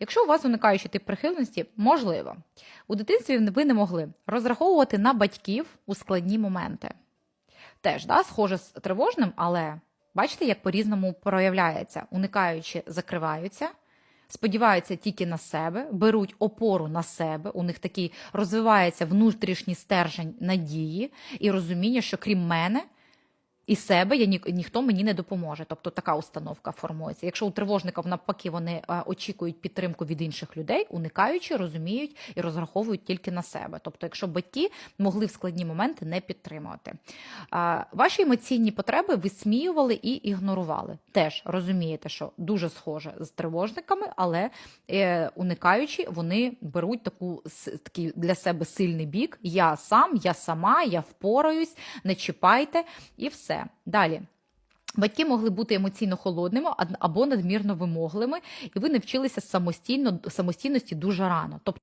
Якщо у вас уникаючий тип прихильності, можливо. У дитинстві ви не могли розраховувати на батьків у складні моменти. Теж, да, схоже з тривожним, але бачите, як по-різному проявляється. Уникаючи, закриваються, сподіваються тільки на себе, беруть опору на себе. У них такий розвивається внутрішній стержень надії і розуміння, що крім мене. І себе я ні, ніхто мені не допоможе. Тобто така установка формується. Якщо у тривожників навпаки вони е, очікують підтримку від інших людей, уникаючи, розуміють і розраховують тільки на себе. Тобто, якщо батьки могли в складні моменти не підтримувати, ваші емоційні потреби висміювали і ігнорували. Теж розумієте, що дуже схоже з тривожниками, але е, уникаючи, вони беруть таку такий для себе сильний бік. Я сам, я сама, я впораюсь, не чіпайте і все. Далі. Батьки могли бути емоційно холодними або надмірно вимоглими, і ви навчилися самостійно самостійності дуже рано. Тобто